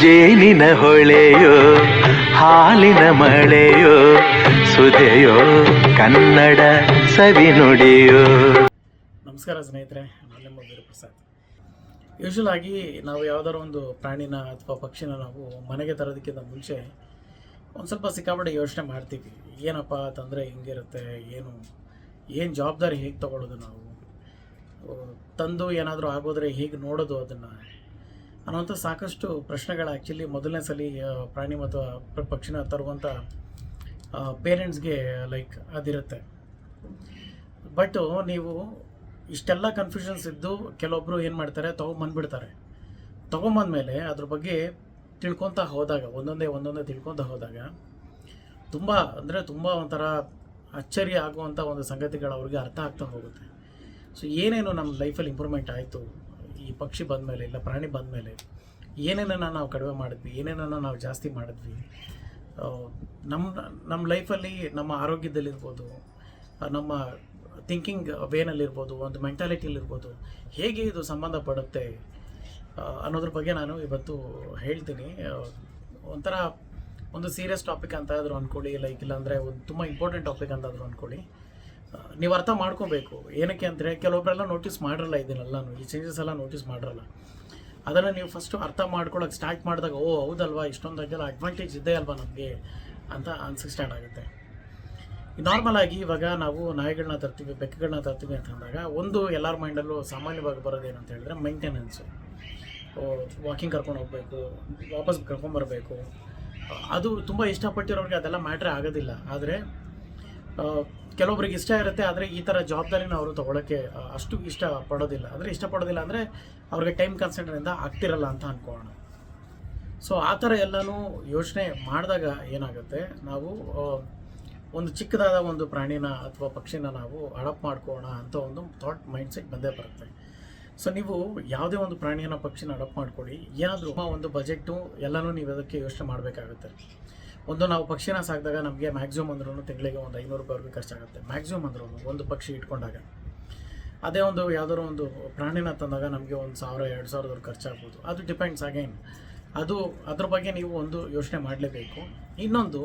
ಜೇನಿನ ಹೊಳೆಯೋ, ಹಾಲಿನ ಮಳೆಯೋ, ಸುದೆಯೋ, ಕನ್ನಡ ಸವಿನುಡಿಯೋ ನಮಸ್ಕಾರ ಸ್ನೇಹಿತರೆ, ನಾನು ನಿಮ್ಮ ಯೂಶುವಲ್ ಆಗಿ ನಾವು ಯಾವ್ದಾದ್ರು ಒಂದು ಪ್ರಾಣಿನ ಅಥವಾ ಪಕ್ಷಿನ ನಾವು ಮನೆಗೆ ತರೋದಕ್ಕಿಂತ ಮುಂಚೆ ಒಂದು ಸ್ವಲ್ಪ ಸಿಕ್ಕಾಪಟ್ಟೆ ಯೋಚನೆ ಮಾಡ್ತೀವಿ. ಏನಪ್ಪ ತಂದರೆ ಹಿಂಗಿರುತ್ತೆ, ಏನು ಏನು ಜವಾಬ್ದಾರಿ ಹೇಗೆ ತಗೊಳ್ಳೋದು ನಾವು? ತಂದು ಏನಾದರೂ ಆಗೋದ್ರೆ ಹೇಗೆ ನೋಡೋದು ಅದನ್ನು? ಅನ್ನೋಂಥ ಸಾಕಷ್ಟು ಪ್ರಶ್ನೆಗಳು ಆ್ಯಕ್ಚುಲಿ ಮೊದಲನೇ ಸಲ ಪ್ರಾಣಿ ಮತ್ತು ಪಕ್ಷಿನ ತರುವಂಥ ಪೇರೆಂಟ್ಸ್ಗೆ ಲೈಕ್ ಅದಿರುತ್ತೆ. ಬಟ್ ನೀವು ಇಷ್ಟೆಲ್ಲ ಕನ್ಫ್ಯೂಷನ್ಸ್ ಇದ್ದು ಕೆಲವೊಬ್ಬರು ಏನು ಮಾಡ್ತಾರೆ, ತೊಗೊಂಬಂದ್ಬಿಡ್ತಾರೆ. ತೊಗೊಂಬಂದ್ಮೇಲೆ ಅದ್ರ ಬಗ್ಗೆ ತಿಳ್ಕೊತಾ ಹೋದಾಗ, ಒಂದೊಂದೇ ಒಂದೊಂದೇ ತಿಳ್ಕೊತಾ ಹೋದಾಗ ತುಂಬ, ಅಂದರೆ ತುಂಬ ಒಂಥರ ಅಚ್ಚರಿ ಆಗುವಂಥ ಒಂದು ಸಂಗತಿಗಳು ಅವ್ರಿಗೆ ಅರ್ಥ ಆಗ್ತಾ ಹೋಗುತ್ತೆ. ಸೊ ಏನೇನು ನಮ್ಮ ಲೈಫಲ್ಲಿ ಇಂಪ್ರೂವ್ಮೆಂಟ್ ಆಯಿತು? ಈ ಪಕ್ಷಿ ಬಂದಮೇಲೆ ಇಲ್ಲ, ಪ್ರಾಣಿ ಬಂದಮೇಲೆ ಏನೇನನ್ನು ನಾವು ಕಡಿಮೆ ಮಾಡಿದ್ವಿ, ಏನೇನನ್ನು ನಾವು ಜಾಸ್ತಿ ಮಾಡಿದ್ವಿ ನಮ್ಮ ನಮ್ಮ ಲೈಫಲ್ಲಿ ನಮ್ಮ ಆರೋಗ್ಯದಲ್ಲಿರ್ಬೋದು ನಮ್ಮ ಥಿಂಕಿಂಗ್ ವೇನಲ್ಲಿರ್ಬೋದು, ಒಂದು ಮೆಂಟಾಲಿಟಿಲಿರ್ಬೋದು ಹೇಗೆ ಇದು ಸಂಬಂಧಪಡುತ್ತೆ ಪಡುತ್ತೆ ಅನ್ನೋದ್ರ ಬಗ್ಗೆ ನಾನು ಇವತ್ತು ಹೇಳ್ತೀನಿ. ಒಂಥರ ಒಂದು ಸೀರಿಯಸ್ ಟಾಪಿಕ್ ಅಂತಾದರೂ ಅಂದ್ಕೊಳ್ಳಿ ಲೈಕ್ ಇಲ್ಲಾಂದರೆ ಒಂದು ತುಂಬ ಇಂಪಾರ್ಟೆಂಟ್ ಟಾಪಿಕ್ ಅಂತಾದರೂ ಅಂದ್ಕೊಳ್ಳಿ ನೀವು ಅರ್ಥ ಮಾಡ್ಕೋಬೇಕು. ಏನಕ್ಕೆ ಅಂದರೆ ಕೆಲವೊಬ್ಬರೆಲ್ಲ ನೋಟಿಸ್ ಮಾಡಿರಲ್ಲ ಇದನ್ನೆಲ್ಲ ಈ ಚೇಂಜಸ್ ಎಲ್ಲ ನೋಟಿಸ್ ಮಾಡಿರಲ್ಲ. ಅದನ್ನು ನೀವು ಫಸ್ಟು ಅರ್ಥ ಮಾಡ್ಕೊಳ್ಳೋಕೆ ಸ್ಟಾರ್ಟ್ ಮಾಡಿದಾಗ, ಓ, ಹೌದಲ್ವಾ ಇಷ್ಟೊಂದಾಗೆಲ್ಲ ಅಡ್ವಾಂಟೇಜ್ ಇದೆ ಅಲ್ವಾ ನಮಗೆ ಅಂತ ಅನ್ಸಕ್ಕೆ ಸ್ಟಾರ್ಟ್ ಆಗುತ್ತೆ. ನಾರ್ಮಲ್ ಆಗಿ ಇವಾಗ ನಾವು ನಾಯಿಗಳನ್ನ ತರ್ತೀವಿ ಬೆಕ್ಕುಗಳನ್ನ ತರ್ತೀವಿ ಅಂತ ಅಂದಾಗ, ಒಂದು ಎಲ್ಲರ ಮೈಂಡಲ್ಲೂ ಸಾಮಾನ್ಯವಾಗಿ ಬರೋದು ಏನಂತ ಹೇಳಿದ್ರೆ ಮೈಂಟೆನೆನ್ಸು ವಾಕಿಂಗ್ ಕರ್ಕೊಂಡು ಹೋಗಬೇಕು, ವಾಪಸ್ ಕರ್ಕೊಂಬರ್ಬೇಕು ಅದು ತುಂಬ ಇಷ್ಟಪಟ್ಟಿರೋರಿಗೆ ಅದೆಲ್ಲ ಮ್ಯಾಟ್ರೇ ಆಗೋದಿಲ್ಲ. ಆದರೆ ಕೆಲವೊಬ್ರಿಗೆ ಇಷ್ಟ ಇರುತ್ತೆ, ಆದರೆ ಈ ಥರ ಜವಾಬ್ದಾರಿನ ಅವರು ತೊಗೊಳಕ್ಕೆ ಅಷ್ಟು ಇಷ್ಟ ಪಡೋದಿಲ್ಲ. ಅಂದರೆ ಇಷ್ಟಪಡೋದಿಲ್ಲ ಅಂದರೆ ಅವ್ರಿಗೆ ಟೈಮ್ ಕನ್ಸೆಂಟ್ರಿಂದ ಆಗ್ತಿರಲ್ಲ ಅಂತ ಅಂದ್ಕೊಳ್ಳೋಣ ಸೊ ಆ ಥರ ಎಲ್ಲನೂ ಯೋಚನೆ ಮಾಡಿದಾಗ ಏನಾಗುತ್ತೆ, ನಾವು ಒಂದು ಚಿಕ್ಕದಾದ ಒಂದು ಪ್ರಾಣಿನ ಅಥವಾ ಪಕ್ಷಿನ ನಾವು ಅಡಾಪ್ಟ್ ಮಾಡ್ಕೋಣ ಅಂತ ಒಂದು ಥಾಟ್ ಮೈಂಡ್ಸೆಟ್ ಬಂದೇ ಬರುತ್ತೆ. ಸೊ ನೀವು ಯಾವುದೇ ಒಂದು ಪ್ರಾಣಿಯನ್ನು ಪಕ್ಷಿನ ಅಡಾಪ್ಟ್ ಮಾಡ್ಕೊಳ್ಳಿ. ಏನಾದರೂ ಒಂದು ಬಜೆಟು ಎಲ್ಲನೂ ನೀವು ಅದಕ್ಕೆ ಯೋಚನೆ ಮಾಡಬೇಕಾಗುತ್ತೆ. ಒಂದು ನಾವು ಪಕ್ಷಿನ ಸಾಕಿದಾಗ ನಮಗೆ ಮ್ಯಾಕ್ಸಿಮಮ್ ಅಂದ್ರೂ ತಿಂಗಳಿಗೆ ಒಂದು ಐನೂರು ರೂಪಾಯಿವರೆಗೂ ಖರ್ಚಾಗುತ್ತೆ. ಮ್ಯಾಕ್ಸಿಮಮ್ ಅಂದ್ರೂ ಒಂದು ಪಕ್ಷಿ ಇಟ್ಕೊಂಡಾಗ. ಅದೇ ಒಂದು ಯಾವುದಾದ್ರು ಒಂದು ಪ್ರಾಣಿನ ತಂದಾಗ ನಮಗೆ ಒಂದು ಸಾವಿರ, ಎರಡು ಸಾವಿರದವರೆಗೆ ಖರ್ಚಾಗ್ಬೋದು. ಅದು ಡಿಪೆಂಡ್ಸ್ ಅಗೈನ್ ಅದು ಅದ್ರ ಬಗ್ಗೆ ನೀವು ಒಂದು ಯೋಚನೆ ಮಾಡಲೇಬೇಕು. ಇನ್ನೊಂದು,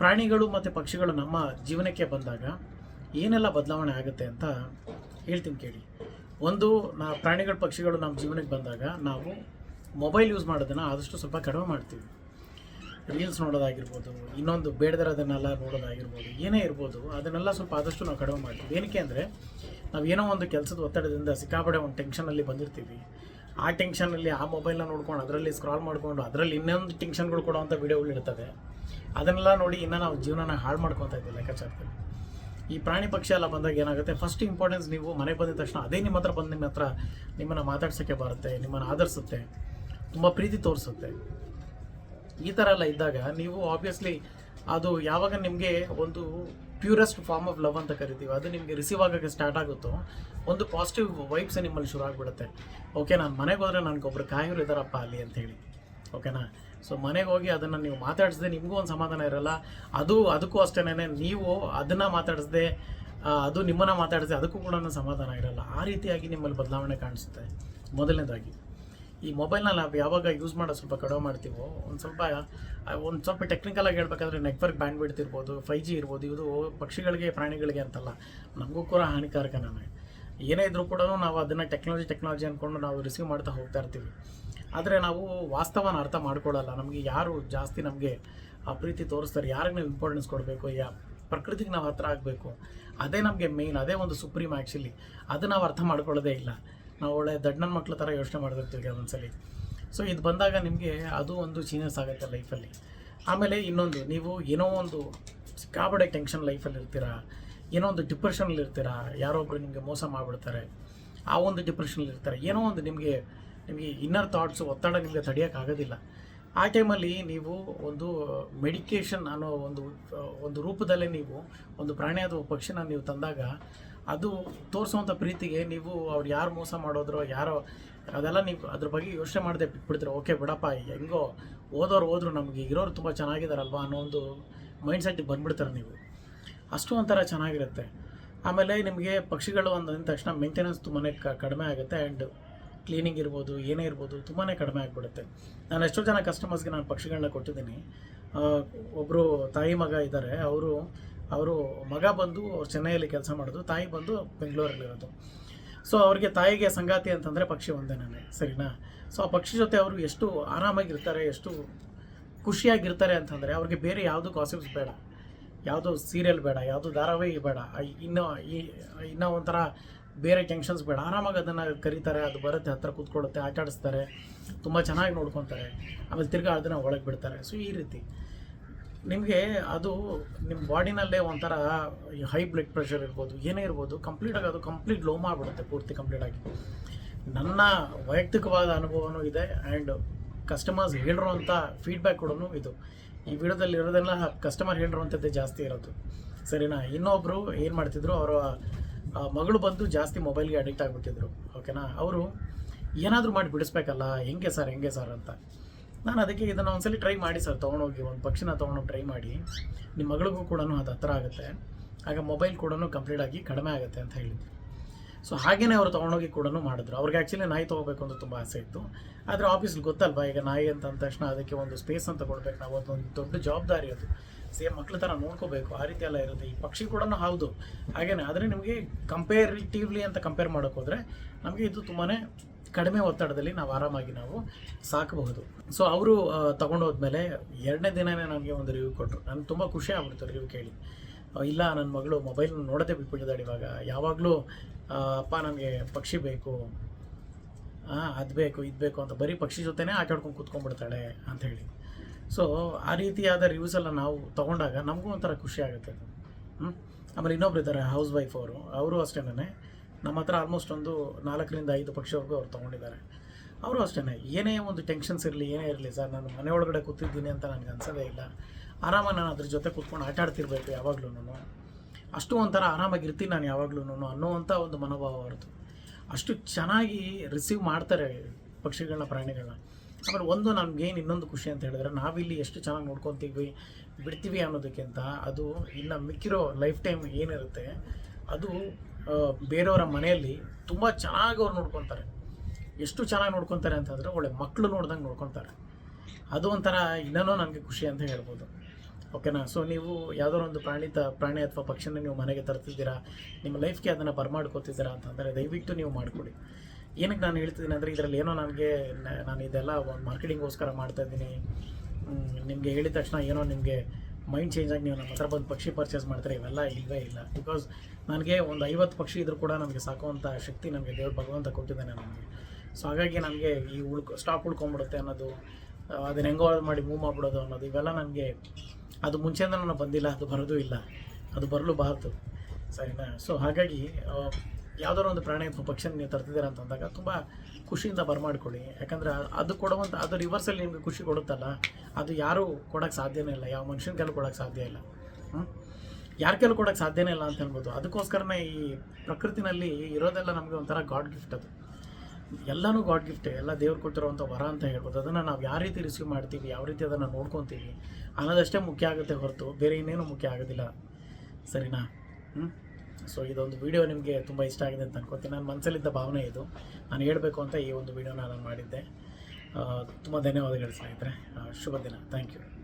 ಪ್ರಾಣಿಗಳು ಮತ್ತು ಪಕ್ಷಿಗಳು ನಮ್ಮ ಜೀವನಕ್ಕೆ ಬಂದಾಗ ಏನೆಲ್ಲ ಬದಲಾವಣೆ ಆಗುತ್ತೆ ಅಂತ ಹೇಳ್ತೀನಿ ಕೇಳಿ. ಒಂದು, ನಾ ಪ್ರಾಣಿಗಳು, ಪಕ್ಷಿಗಳು ನಮ್ಮ ಜೀವನಕ್ಕೆ ಬಂದಾಗ ನಾವು ಮೊಬೈಲ್ ಯೂಸ್ ಮಾಡೋದನ್ನು ಆದಷ್ಟು ಸ್ವಲ್ಪ ಕಡಿಮೆ ಮಾಡ್ತೀವಿ. ರೀಲ್ಸ್ ನೋಡೋದಾಗಿರ್ಬೋದು, ಇನ್ನೊಂದು ಬೇಡದಿರೋದನ್ನೆಲ್ಲ ನೋಡೋದಾಗಿರ್ಬೋದು, ಏನೇ ಇರ್ಬೋದು, ಅದನ್ನೆಲ್ಲ ಸ್ವಲ್ಪ ಆದಷ್ಟು ನಾವು ಕಡಿಮೆ ಮಾಡ್ತೀವಿ. ಏನಕ್ಕೆ ಅಂದರೆ, ನಾವು ಏನೋ ಒಂದು ಕೆಲಸದ ಒತ್ತಡದಿಂದ ಸಿಕ್ಕಾಪಡೆ ಒಂದು ಟೆನ್ಷನಲ್ಲಿ ಬಂದಿರ್ತೀವಿ. ಆ ಟೆನ್ಷನಲ್ಲಿ ಆ ಮೊಬೈಲ್ನ ನೋಡ್ಕೊಂಡು ಅದರಲ್ಲಿ ಸ್ಕ್ರಾಲ್ ಮಾಡಿಕೊಂಡು ಅದರಲ್ಲಿ ಇನ್ನೊಂದು ಟೆನ್ಷನ್ಗಳು ಕೊಡುವಂಥ ವೀಡಿಯೋಗಳು ಇರ್ತವೆ. ಅದನ್ನೆಲ್ಲ ನೋಡಿ ಇನ್ನೂ ನಾವು ಜೀವನನ ಹಾಳು ಮಾಡ್ಕೊತಾ ಇದ್ದೀವಿ ಲೆಕ್ಕಾಚಾರದಲ್ಲಿ. ಈ ಪ್ರಾಣಿ ಪಕ್ಷಿ ಎಲ್ಲ ಬಂದಾಗ ಏನಾಗುತ್ತೆ ಫಸ್ಟ್ ಇಂಪಾರ್ಟೆನ್ಸ್ ನೀವು ಮನೆಗೆ ಬಂದಿದ ತಕ್ಷಣ ಅದೇ ನಿಮ್ಮ ಹತ್ರ ಬಂದು ನಿಮ್ಮ ಹತ್ರ ನಿಮ್ಮನ್ನು ಮಾತಾಡ್ಸೋಕ್ಕೆ ಬರುತ್ತೆ, ನಿಮ್ಮನ್ನು ಆಧರಿಸುತ್ತೆ, ತುಂಬ ಪ್ರೀತಿ ತೋರಿಸುತ್ತೆ. ಈ ಥರ ಎಲ್ಲ ಇದ್ದಾಗ ನೀವು ಆಬ್ವಿಯಸ್ಲಿ ಅದು ಯಾವಾಗ ನಿಮಗೆ ಒಂದು ಪ್ಯೂರೆಸ್ಟ್ ಫಾರ್ಮ್ ಆಫ್ ಲವ್ ಅಂತ ಕರಿತೀವಿ, ಅದು ನಿಮಗೆ ರಿಸೀವ್ ಆಗೋಕ್ಕೆ ಸ್ಟಾರ್ಟ್ ಆಗುತ್ತೋ, ಒಂದು ಪಾಸಿಟಿವ್ ವೈಬ್ಸ್ ನಿಮ್ಮಲ್ಲಿ ಶುರು ಆಗಿಬಿಡುತ್ತೆ. ಓಕೆ ನಾನು ಮನೆಗೆ ಹೋದರೆ ನನಗೊಬ್ರು ಕಾಯೋರು ಇದ್ದಾರಪ್ಪ ಅಲ್ಲಿ ಅಂತೇಳಿ ಓಕೆನಾ ಸೊ ಮನೆಗೆ ಹೋಗಿ ಅದನ್ನು ನೀವು ಮಾತಾಡಿಸ್ದೆ ನಿಮಗೂ ಒಂದು ಸಮಾಧಾನ ಇರಲ್ಲ, ಅದು, ಅದಕ್ಕೂ ಅಷ್ಟೇನೆ ನೀವು ಅದನ್ನು ಮಾತಾಡಿಸ್ದೆ ಅದು ನಿಮ್ಮನ್ನು ಮಾತಾಡಿಸ್ದೆ, ಅದಕ್ಕೂ ಕೂಡ ಸಮಾಧಾನ ಇರಲ್ಲ. ಆ ರೀತಿಯಾಗಿ ನಿಮ್ಮಲ್ಲಿ ಬದಲಾವಣೆ ಕಾಣಿಸುತ್ತೆ. ಮೊದಲನೇದಾಗಿ. ಈ ಮೊಬೈಲ್ನ ನಾವು ಯಾವಾಗ ಯೂಸ್ ಮಾಡೋದು ಸ್ವಲ್ಪ ಕಡಿಮೆ ಮಾಡ್ತೀವೋ, ಒಂದು ಸ್ವಲ್ಪ ಒಂದು ಸ್ವಲ್ಪ ಟೆಕ್ನಿಕಲ್ ಆಗಿ ಹೇಳ್ಬೇಕಾದ್ರೆ ನೆಟ್ವರ್ಕ್ ಬ್ಯಾಂಡ್ ಬಿಡ್ತ್ ಇರ್ಬೋದು ಫೈ ಜಿ ಇರ್ಬೋದು, ಇದು ಪಕ್ಷಿಗಳಿಗೆ, ಪ್ರಾಣಿಗಳಿಗೆ ಅಂತಲ್ಲ, ನಮಗೂ ಕೂಡ ಹಾನಿಕಾರಕನೇ ಏನೇ ಇದ್ರೂ ಕೂಡ ನಾವು ಅದನ್ನು ಟೆಕ್ನಾಲಜಿ ಟೆಕ್ನಾಲಜಿ ಅಂದ್ಕೊಂಡು ನಾವು ರಿಸೀವ್ ಮಾಡ್ತಾ ಹೋಗ್ತಾ ಇರ್ತೀವಿ. ಆದರೆ ನಾವು ವಾಸ್ತವನ ಅರ್ಥ ಮಾಡ್ಕೊಳ್ಳಲ್ಲ. ನಮಗೆ ಯಾರು ಜಾಸ್ತಿ ನಮಗೆ ಆ ಪ್ರೀತಿ ತೋರಿಸ್ತಾರೆ, ಯಾರಿಗೆ ನಾವು ಇಂಪಾರ್ಟೆನ್ಸ್ ಕೊಡಬೇಕು, ಯಾ, ಪ್ರಕೃತಿಗೆ ನಾವು ಹತ್ರ ಆಗಬೇಕು, ಅದೇ ನಮಗೆ ಮೇಯ್ನ್ ಅದೇ ಒಂದು ಸುಪ್ರೀಮ್ ಆ್ಯಕ್ಚುಲಿ ಅದು ನಾವು ಅರ್ಥ ಮಾಡ್ಕೊಳ್ಳೋದೇ ಇಲ್ಲ. ನಾವು ಒಳ್ಳೆ ದಡ್ಡನ ಮಕ್ಕಳ ಥರ ಯೋಚನೆ ಮಾಡ್ತಿರ್ತೀವಿ ಕೆಲವೊಂದ್ಸಲಿ. ಸೊ ಇದು ಬಂದಾಗ ನಿಮಗೆ ಅದು ಒಂದು ಚೇಂಜಸ್ ಆಗುತ್ತೆ ಲೈಫಲ್ಲಿ. ಆಮೇಲೆ ಇನ್ನೊಂದು, ನೀವು ಏನೋ ಒಂದು ಸಿಕ್ಕಾಬಡೆ ಟೆನ್ಷನ್ ಲೈಫಲ್ಲಿ ಇರ್ತೀರಾ, ಏನೋ ಒಂದು ಡಿಪ್ರೆಷನಲ್ಲಿ ಇರ್ತೀರಾ, ಯಾರೋ ಒಬ್ಬರು ನಿಮಗೆ ಮೋಸ ಮಾಡಿಬಿಡ್ತಾರೆ, ಆ ಒಂದು ಡಿಪ್ರೆಷನಲ್ಲಿ ಇರ್ತಾರೆ, ಏನೋ ಒಂದು ನಿಮಗೆ ನಿಮಗೆ ಇನ್ನರ್ ಥಾಟ್ಸು ಒತ್ತಡ ನಿಮಗೆ ತಡೆಯೋಕ್ಕಾಗೋದಿಲ್ಲ. ಆ ಟೈಮಲ್ಲಿ ನೀವು ಒಂದು ಮೆಡಿಕೇಷನ್ ಅನ್ನೋ ಒಂದು ಒಂದು ರೂಪದಲ್ಲೇ ನೀವು ಒಂದು ಪ್ರಾಣಿ ಅಥವಾ ಪಕ್ಷಿನ ನೀವು ತಂದಾಗ ಅದು ತೋರಿಸುವಂಥ ಪ್ರೀತಿಗೆ ನೀವು ಅವ್ರು ಯಾರು ಮೋಸ ಮಾಡೋದ್ರೋ, ಯಾರೋ ಅದೆಲ್ಲ ನೀವು ಅದ್ರ ಬಗ್ಗೆ ಯೋಚನೆ ಮಾಡದೆ ಬಿಟ್ಬಿಡ್ತೀರ. ಓಕೆ ಬಿಡಪ್ಪ, ಹೆಂಗೋ ಓದೋರು ಹೋದ್ರು ನಮಗೆ, ಇರೋರು ತುಂಬ ಚೆನ್ನಾಗಿದ್ದಾರಲ್ವಾ ಅನ್ನೋ ಒಂದು ಮೈಂಡ್ ಸೆಟ್ ಬಂದ್ಬಿಡ್ತಾರೆ ನೀವು. ಅಷ್ಟು ಒಂಥರ ಚೆನ್ನಾಗಿರುತ್ತೆ. ಆಮೇಲೆ ನಿಮಗೆ ಪಕ್ಷಿಗಳು ಅಂದ ತಕ್ಷಣ ಮೇಂಟೆನೆನ್ಸ್ ತುಂಬಾ ಕಡಿಮೆ ಆಗುತ್ತೆ ಆ್ಯಂಡ್ ಕ್ಲೀನಿಂಗ್ ಇರ್ಬೋದು, ಏನೇ ಇರ್ಬೋದು ತುಂಬಾ ಕಡಿಮೆ ಆಗಿಬಿಡುತ್ತೆ. ನಾನು ಎಷ್ಟೋ ಜನ ಕಸ್ಟಮರ್ಸ್ಗೆ ನಾನು ಪಕ್ಷಿಗಳನ್ನ ಕೊಟ್ಟಿದ್ದೀನಿ. ಒಬ್ಬರು ತಾಯಿ ಮಗ ಇದ್ದಾರೆ, ಅವರು ಅವರು ಮಗ ಬಂದು ಅವ್ರು ಚೆನ್ನೈಯಲ್ಲಿ ಕೆಲಸ ಮಾಡೋದು ತಾಯಿ ಬಂದು ಬೆಂಗಳೂರಲ್ಲಿರೋದು. ಸೊ ಅವ್ರಿಗೆ ತಾಯಿಗೆ ಸಂಗಾತಿ ಅಂತಂದರೆ ಪಕ್ಷಿ ಒಂದೇ ನನಗೆ ಸರಿನಾ? ಸೊ ಆ ಪಕ್ಷಿ ಜೊತೆ ಅವರು ಎಷ್ಟು ಆರಾಮಾಗಿರ್ತಾರೆ, ಎಷ್ಟು ಖುಷಿಯಾಗಿರ್ತಾರೆ ಅಂತಂದರೆ ಅವ್ರಿಗೆ ಬೇರೆ ಯಾವುದು ಕಾಸಿಪ್ಸ್ ಬೇಡ, ಯಾವುದೋ ಸೀರಿಯಲ್ ಬೇಡ, ಯಾವುದು ಧಾರಾವಾಹಿ ಬೇಡ ಇನ್ನು, ಈ, ಇನ್ನೂ ಒಂಥರ ಬೇರೆ ಟೆನ್ಷನ್ಸ್ ಬೇಡ. ಆರಾಮಾಗಿ ಅದನ್ನು ಕರೀತಾರೆ, ಅದು ಬರುತ್ತೆ, ಹತ್ರ ಕೂತ್ಕೊಳ್ಳುತ್ತೆ, ಆಟಾಡಿಸ್ತಾರೆ, ತುಂಬ ಚೆನ್ನಾಗಿ ನೋಡ್ಕೊತಾರೆ, ಆಮೇಲೆ ತಿರ್ಗಾ ಅದನ್ನು ಒಳಗೆ ಬಿಡ್ತಾರೆ. ಸೊ ಈ ರೀತಿ. ನಿಮಗೆ ಅದು ನಿಮ್ಮ ಬಾಡಿನಲ್ಲೇ ಒಂಥರ ಹೈ ಬ್ಲಡ್ ಪ್ರೆಷರ್ ಇರ್ಬೋದು, ಏನೇ ಇರ್ಬೋದು ಕಂಪ್ಲೀಟಾಗಿ ಅದು ಕಂಪ್ಲೀಟ್ ಲೋ ಮಾಡಿಬಿಡುತ್ತೆ, ಪೂರ್ತಿ ಕಂಪ್ಲೀಟಾಗಿ ನನ್ನ ವೈಯಕ್ತಿಕವಾದ ಅನುಭವನೂ ಇದೆ ಆ್ಯಂಡ್ ಕಸ್ಟಮರ್ಸ್ ಹೇಳಿರೋಂಥ ಫೀಡ್ಬ್ಯಾಕ್ ಕೂಡ ಇದು. ಈ ವಿಡಿಯೋದಲ್ಲಿ ಇರೋದೆಲ್ಲ ಕಸ್ಟಮರ್ ಹೇಳಿರೋಂಥದ್ದೇ ಜಾಸ್ತಿ ಇರೋದು. ಸರಿನಾ? ಇನ್ನೊಬ್ಬರು ಏನು ಮಾಡ್ತಿದ್ರು, ಅವರ ಮಗಳು ಬಂದು ಜಾಸ್ತಿ ಮೊಬೈಲ್ಗೆ ಅಡಿಕ್ಟ್ ಆಗಿಬಿಟ್ಟಿದ್ರು ಓಕೆನಾ ಅವರು ಏನಾದರೂ ಮಾಡಿ ಬಿಡಿಸ್ಬೇಕಲ್ಲ, ಹೆಂಗೆ ಸರ್ ಹೆಂಗೆ ಸರ್ ಅಂತ. ನಾನು ಅದಕ್ಕೆ ಇದನ್ನು ಒಂದ್ಸಲಿ ಟ್ರೈ ಮಾಡಿ ಸರ್, ತೊಗೊಂಡೋಗಿ, ಒಂದು ಪಕ್ಷಿನ ತೊಗೊಂಡೋಗಿ ಟ್ರೈ ಮಾಡಿ. ನಿಮ್ಮ ಮಗಳಿಗೂ ಕೂಡ ಅದು ಹತ್ತಿರ ಆಗುತ್ತೆ. ಆಗ ಮೊಬೈಲ್ ಕೂಡ ಕಂಪ್ಲೀಟ್ ಆಗಿ ಕಡಿಮೆ ಆಗುತ್ತೆ ಅಂತ ಹೇಳಿದ್ವಿ ಸೊ ಹಾಗೇ ಅವರು ತೊಗೊಂಡೋಗಿ ಕೂಡ ಮಾಡಿದ್ರು. ಅವ್ರಿಗೆ ಆ್ಯಕ್ಚುಲಿ ನಾಯಿ ತೊಗೋಬೇಕು ಅಂತ ತುಂಬ ಆಸೆ ಇತ್ತು. ಆದರೆ ಆಫೀಸ್ಲಿ ಗೊತ್ತಲ್ವಾ, ಈಗ ನಾಯಿ ಅಂತ ಅಂದ ತಕ್ಷಣ ಅದಕ್ಕೆ ಒಂದು ಸ್ಪೇಸ್ ಅಂತ ಕೊಡ್ಬೇಕು ನಾವು, ಅದೊಂದು ದೊಡ್ಡ ಜವಾಬ್ದಾರಿ ಅದು. ಸೇಮ್ ಮಕ್ಳ ಥರ ನೋಡ್ಕೋಬೇಕು, ಆ ರೀತಿ ಎಲ್ಲ ಇರುತ್ತೆ. ಈ ಪಕ್ಷಿ ಕೂಡ ಹೌದು. ಹಾಗೇನೆ, ಆದರೆ ನಿಮಗೆ ಕಂಪೇರಿಟಿವ್ಲಿ ಅಂತ ಕಂಪೇರ್ ಮಾಡೋಕ್ಕೋದ್ರೆ ನಮಗೆ ಇದು ತುಂಬಾ ಕಡಿಮೆ ಒತ್ತಡದಲ್ಲಿ ನಾವು ಆರಾಮಾಗಿ ನಾವು ಸಾಕಬಹುದು. ಸೊ ಅವರು ತೊಗೊಂಡೋದ್ಮೇಲೆ ಎರಡನೇ ದಿನವೇ ನನಗೆ ಒಂದು ರಿವ್ಯೂ ಕೊಟ್ಟರು ನಾನು ತುಂಬ ಖುಷಿ ಆಗ್ಬಿಡ್ತು ರಿವ್ಯೂ ಕೇಳಿ. ಇಲ್ಲ ನನ್ನ ಮಗಳು ಮೊಬೈಲ್ ನೋಡೋದೇ ಬಿಟ್ಬಿಟ್ಟಿದ್ದಾಳೆ ಇವಾಗ. ಯಾವಾಗಲೂ ಅಪ್ಪ ನನಗೆ ಪಕ್ಷಿ ಬೇಕು. ಹಾಂ ಅದು ಬೇಕು, ಇದು ಬೇಕು ಅಂತ ಬರೀ ಪಕ್ಷಿ ಜೊತೆನೇ ಆಟಾಡ್ಕೊಂಡು ಕೂತ್ಕೊಂಡ್ಬಿಡ್ತಾಳೆ ಅಂತ ಹೇಳಿ. ಸೊ ಆ ರೀತಿಯಾದ ರಿವ್ಯೂಸ್ ಎಲ್ಲ ನಾವು ತೊಗೊಂಡಾಗ ನಮಗೂ ಒಂಥರ ಖುಷಿ ಆಗುತ್ತೆ. ಹ್ಞೂ ಆಮೇಲೆ ಇನ್ನೊಬ್ರು ಇದ್ದಾರೆ ಹೌಸ್ ವೈಫ್ ಅವರು. ಅವರು ಅಷ್ಟೇನೆ ನಮ್ಮ ಹತ್ರ ಆಲ್ಮೋಸ್ಟ್ ಒಂದು ನಾಲ್ಕರಿಂದ ಐದು ಪಕ್ಷವರೆಗೂ ಅವ್ರು ತೊಗೊಂಡಿದ್ದಾರೆ. ಅವರು ಅಷ್ಟೇ ಏನೇ ಒಂದು ಟೆನ್ಷನ್ಸ್ ಇರಲಿ, ಏನೇ ಇರಲಿ ಸರ್, ನಾನು ಮನೆ ಒಳಗಡೆ ಕೂತಿದ್ದೀನಿ ಅಂತ ನನಗೆ ಅನ್ಸೋದೇ ಇಲ್ಲ. ಆರಾಮಾಗಿ ನಾನು ಅದ್ರ ಜೊತೆ ಕೂತ್ಕೊಂಡು ಆಟ ಆಡ್ತಿರ್ಬೇಕು ಯಾವಾಗಲೂ ಅಷ್ಟು ಒಂಥರ ಆರಾಮಾಗಿರ್ತೀನಿ ನಾನು ಯಾವಾಗಲೂ ಅನ್ನೋವಂಥ ಒಂದು ಮನೋಭಾವ ಹೊರತು ಅಷ್ಟು ಚೆನ್ನಾಗಿ ರಿಸೀವ್ ಮಾಡ್ತಾರೆ ಪಕ್ಷಿಗಳನ್ನ, ಪ್ರಾಣಿಗಳನ್ನ. ಆಮೇಲೆ ಒಂದು ನಮ್ಗೇನು ಇನ್ನೊಂದು ಖುಷಿ ಅಂತ ಹೇಳಿದ್ರೆ, ನಾವಿಲ್ಲಿ ಎಷ್ಟು ಚೆನ್ನಾಗಿ ನೋಡ್ಕೊತೀವಿ, ಬಿಡ್ತೀವಿ ಅನ್ನೋದಕ್ಕಿಂತ ಅದು ಇನ್ನು ಮಿಕ್ಕಿರೋ ಲೈಫ್ ಟೈಮ್ ಏನಿರುತ್ತೆ, ಅದು ಬೇರೆಯವರ ಮನೆಯಲ್ಲಿ ತುಂಬ ಚೆನ್ನಾಗಿ ಅವ್ರು ನೋಡ್ಕೊತಾರೆ. ಎಷ್ಟು ಚೆನ್ನಾಗಿ ನೋಡ್ಕೊತಾರೆ ಅಂತಂದರೆ ಒಳ್ಳೆ ಮಕ್ಕಳು ನೋಡ್ದಂಗೆ ನೋಡ್ಕೊತಾರೆ. ಅದು ಒಂಥರ ಇನ್ನೂ ನನಗೆ ಖುಷಿ ಅಂತ ಹೇಳ್ಬೋದು. ಓಕೆನಾ ಸೊ ನೀವು ಯಾವುದೋ ಒಂದು ಪ್ರಾಣಿ ತ ಪ್ರಾಣಿ ಅಥವಾ ಪಕ್ಷಿನ ನೀವು ಮನೆಗೆ ತರ್ತಿದ್ದೀರಾ? ನಿಮ್ಮ ಲೈಫ್ಗೆ ಅದನ್ನು ಬರ್ಮಾಡ್ಕೋತಿದ್ದೀರಾ ಅಂತಂದರೆ ದಯವಿಟ್ಟು ನೀವು ಮಾಡಿಕೊಡಿ. ಏನಕ್ಕೆ ನಾನು ಹೇಳ್ತಿದ್ದೀನಿ ಅಂದರೆ ಇದರಲ್ಲಿ ಏನೋ ನನಗೆ ನಾನು ಇದೆಲ್ಲ ಒಂದು ಮಾರ್ಕೆಟಿಂಗ್ಗೋಸ್ಕರ ಮಾಡ್ತಾಯಿದ್ದೀನಿ ನಿಮಗೆ ಹೇಳಿದ ತಕ್ಷಣ ಏನೋ ನಿಮಗೆ ಮೈಂಡ್ ಚೇಂಜ್ ಆಗಿ ನೀವು ನಮ್ಮ ಹತ್ರ ಬಂದು ಪಕ್ಷಿ ಪರ್ಚೇಸ್ ಮಾಡ್ತಾರೆ, ಇವೆಲ್ಲ ಇಲ್ಲವೇ ಇಲ್ಲ. ಬಿಕಾಸ್ ನನಗೆ ಒಂದು ಐವತ್ತು ಪಕ್ಷಿ ಇದ್ರೂ ಕೂಡ ನಮಗೆ ಸಾಕುವಂಥ ಶಕ್ತಿ ನಮಗೆ ದೇವ್ರು ಭಗವಂತ ಕೊಟ್ಟಿದ್ದಾನೆ ನನಗೆ ಸೊ ಹಾಗಾಗಿ ನನಗೆ ಈ ಉಳ್ಕೊ ಸ್ಟಾಕ್ ಉಳ್ಕೊಂಬಿಡುತ್ತೆ ಅನ್ನೋದು ಅದನ್ನು ಹೆಂಗೋ ಮಾಡಿ ಮೂವ್ ಮಾಡಿಬಿಡೋದು ಅನ್ನೋದು, ಇವೆಲ್ಲ ನನಗೆ ಅದು ಮುಂಚೆಯಿಂದ ನಾನು ಬಂದಿಲ್ಲ, ಅದು ಬರೋದು ಇಲ್ಲ. ಅದು ಬರಲು ಬಾರ್ದು. ಸರಿನಾ? ಸೊ ಹಾಗಾಗಿ ಯಾವ್ದಾದ್ರು ಒಂದು ಪ್ರಾಣಿ ಅಥವಾ ಪಕ್ಷಿನ ನೀವು ತರ್ತಿದ್ದೀರಾ ಅಂತ ಅಂದಾಗ ತುಂಬ ಖುಷಿಯಿಂದ ಬರಮಾಡ್ಕೊಳ್ಳಿ. ಯಾಕಂದ್ರೆ ಅದು ಕೊಡುವಂಥ ಅದು ರಿವರ್ಸಲ್ಲಿ ನಿಮಗೆ ಖುಷಿ ಕೊಡುತ್ತಲ್ಲ, ಅದು ಯಾರೂ ಕೊಡೋಕ್ಕೆ ಸಾಧ್ಯನೇ ಇಲ್ಲ. ಯಾವ ಮನುಷ್ಯನ ಕೈಲೂ ಕೊಡೋಕ್ಕೆ ಸಾಧ್ಯ ಇಲ್ಲ. ಹ್ಞೂ ಯಾರ ಕೈಲೂ ಕೊಡೋಕ್ಕೆ ಸಾಧ್ಯನೇ ಇಲ್ಲ ಅಂತ ಹೇಳ್ಬೋದು. ಅದಕ್ಕೋಸ್ಕರನೇ ಈ ಪ್ರಕೃತಿನಲ್ಲಿ ಇರೋದೆಲ್ಲ ನಮಗೆ ಒಂಥರ ಗಾಡ್ ಗಿಫ್ಟ್ ಅದು. ಎಲ್ಲನೂ ಗಾಡ್ ಗಿಫ್ಟ್, ಎಲ್ಲ ದೇವ್ರು ಕೊಟ್ಟಿರುವಂಥ ವರ ಅಂತ ಹೇಳ್ಬೋದು. ಅದನ್ನು ನಾವು ಯಾವ ರೀತಿ ರಿಸೀವ್ ಮಾಡ್ತೀವಿ, ಯಾವ ರೀತಿ ಅದನ್ನು ನೋಡ್ಕೊತೀವಿ ಅನ್ನೋದಷ್ಟೇ ಮುಖ್ಯ ಆಗುತ್ತೆ ಹೊರತು, ಬೇರೆ ಇನ್ನೇನು ಮುಖ್ಯ ಆಗೋದಿಲ್ಲ. ಸರಿನಾ? ಹ್ಞೂ ಸೊ ಇದೊಂದು ವಿಡಿಯೋ ನಿಮಗೆ ತುಂಬ ಇಷ್ಟ ಆಗಿದೆ ಅಂತ ಅನ್ಕೋತೀನಿ ನನ್ನ ಮನಸ್ಸಲ್ಲಿದ್ದ ಭಾವನೆ ಇದು. ನಾನು ಹೇಳಬೇಕು ಅಂತ ಈ ಒಂದು ವಿಡಿಯೋನ ನಾನು ಮಾಡಿದ್ದೆ. ತುಂಬ ಧನ್ಯವಾದಗಳು ಸ್ನೇಹಿತರೆ. ಶುಭ ದಿನ. Thank you